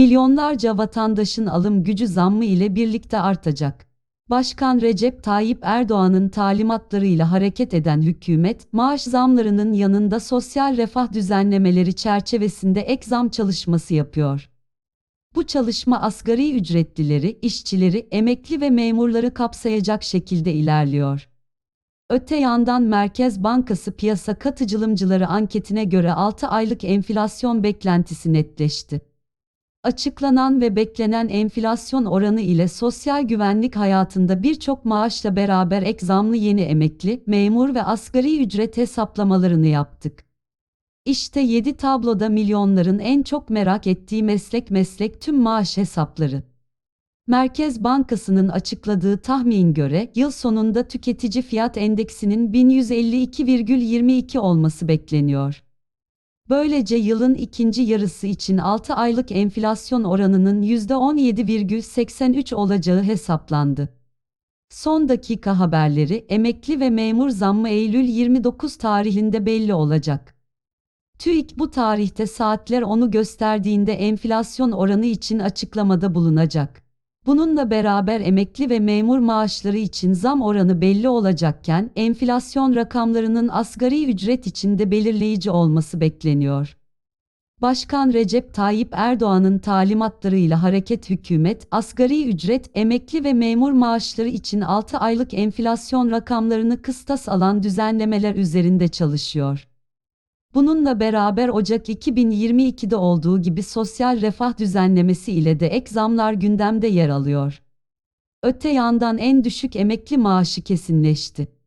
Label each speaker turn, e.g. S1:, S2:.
S1: milyonlarca vatandaşın alım gücü zammı ile birlikte artacak. Başkan Recep Tayyip Erdoğan'ın talimatlarıyla hareket eden hükümet, maaş zamlarının yanında sosyal refah düzenlemeleri çerçevesinde ek zam çalışması yapıyor. Bu çalışma asgari ücretlileri, işçileri, emekli ve memurları kapsayacak şekilde ilerliyor. Öte yandan Merkez Bankası piyasa katılımcıları anketine göre 6 aylık enflasyon beklentisi netleşti. Açıklanan ve beklenen enflasyon oranı ile sosyal güvenlik hayatında birçok maaşla beraber ek zamlı yeni emekli, memur ve asgari ücret hesaplamalarını yaptık. İşte 7 tabloda milyonların en çok merak ettiği meslek meslek tüm maaş hesapları. Merkez Bankası'nın açıkladığı tahmin göre yıl sonunda tüketici fiyat endeksinin 1152,22 olması bekleniyor. Böylece yılın ikinci yarısı için 6 aylık enflasyon oranının %17,83 olacağı hesaplandı. Son dakika haberleri emekli ve memur zammı Eylül 29 tarihinde belli olacak. TÜİK bu tarihte saatler onu gösterdiğinde enflasyon oranı için açıklamada bulunacak. Bununla beraber emekli ve memur maaşları için zam oranı belli olacakken enflasyon rakamlarının asgari ücret için de belirleyici olması bekleniyor. Başkan Recep Tayyip Erdoğan'ın talimatlarıyla hareket hükümet, asgari ücret, emekli ve memur maaşları için 6 aylık enflasyon rakamlarını kıstas alan düzenlemeler üzerinde çalışıyor. Bununla beraber Ocak 2022'de olduğu gibi sosyal refah düzenlemesi ile de ek zamlar gündemde yer alıyor. Öte yandan en düşük emekli maaşı kesinleşti.